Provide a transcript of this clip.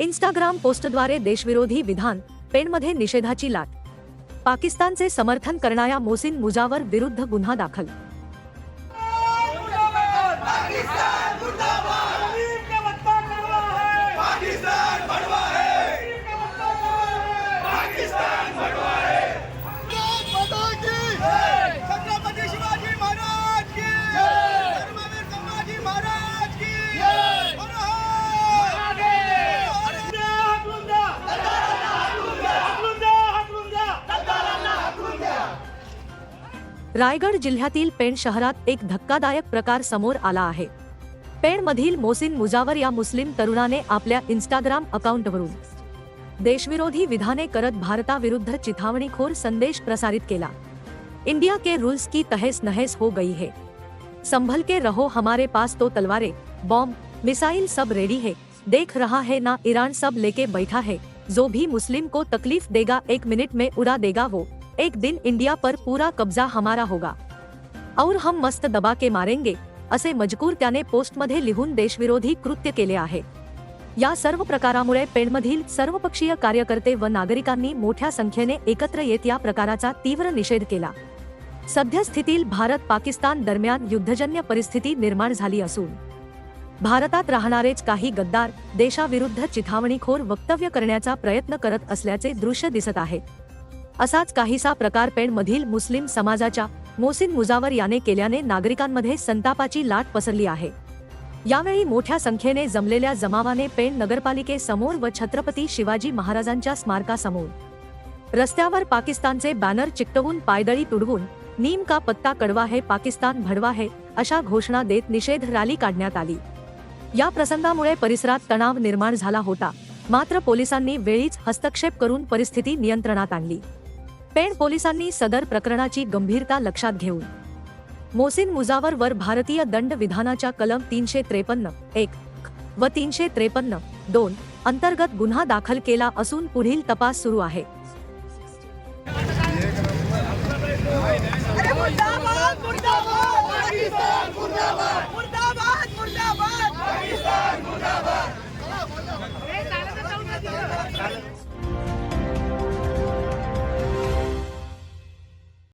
Instagram पोस्टद्वारे देशविरोधी विधान पेणमध्ये निषेधाची लाट. पाकिस्तानचे समर्थन करणाऱ्या मोसिन मुजावर विरुद्ध गुन्हा दाखल रायगड जिल्ह्यातील पेण शहरात एक धक्कादायक प्रकार समोर आला आहे. पेणमधील मोसिन मुजावर या मुस्लिम तरुणाने आपल्या इन्स्टाग्राम अकाउंटवरून देशविरोधी विधाने करत भारताविरुद्ध चिथावणीखोर संदेश प्रसारित केला. इंडिया के रूल्स की तहस नहस हो गई है. संभल के रहो हमारे पास तो तलवारें, बॉम्ब, मिसाइल सब रेडी है. देख रहा है ना ईरान सब लेके बैठा है. जो भी मुस्लिम को तकलीफ़ देगा एक मिनट में उड़ा देगा वो. एक दिन इंडिया पर पूरा कब्जा हमारा होगा। और हम मस्त दबा के मारेंगे असे मजकूर त्याने पोस्टमध्ये लिहून देशविरोधी कृत्य केले आहे। या सर्व प्रकारामुळे पेणमधील सर्वपक्षीय कार्यकर्ते व नागरिकांनी मोठ्या संख्येने एकत्र येत या प्रकाराचा तीव्र निषेध केला। सद्यस्थितीत भारत पाकिस्तान दरम्यान युद्धजन्य परिस्थिती निर्माण झाली असून भारतात राहणारेच काही गद्दार देशाविरुद्ध चिथावणीखोर वक्तव्य करण्याचा प्रयत्न करत असल्याचे दृश्य दिसत आहे. असाच काहीसा प्रकार पेणमधील मुस्लिम समाजाच्या मोसिन मुजावर याने केल्याने नागरिकांमध्ये संतापाची लाट पसरली आहे. यावेळी मोठ्या संख्येने जमलेल्या जमावाने पेण नगरपालिकेसमोर व छत्रपती शिवाजी महाराजांच्या स्मारकासमोर. रस्त्यावर पाकिस्तानचे बॅनर चिकटवून पायदळी तुडवून नीम का पत्ता कडवा हे पाकिस्तान भडवा हे अशा घोषणा देत निषेध रॅली काढण्यात आली. या प्रसंगामुळे परिसरात तणाव निर्माण झाला होता. मात्र पोलिसांनी वेळीच हस्तक्षेप करून परिस्थिती नियंत्रणात आणली. पेण पोलिसांनी सदर प्रकरणाची गंभीरता लक्षात घेऊन. मोसिन मुजावर वर भारतीय दंड विधानाच्या कलम तीनशे त्रेपन्न एक व तीनशे त्रेपन्न दोन अंतर्गत गुन्हा दाखल केला असून पुढील तपास सुरू आहे. अरे मुर्दाबाद मुर्दाबाद पाकिस्तान मुर्दाबाद.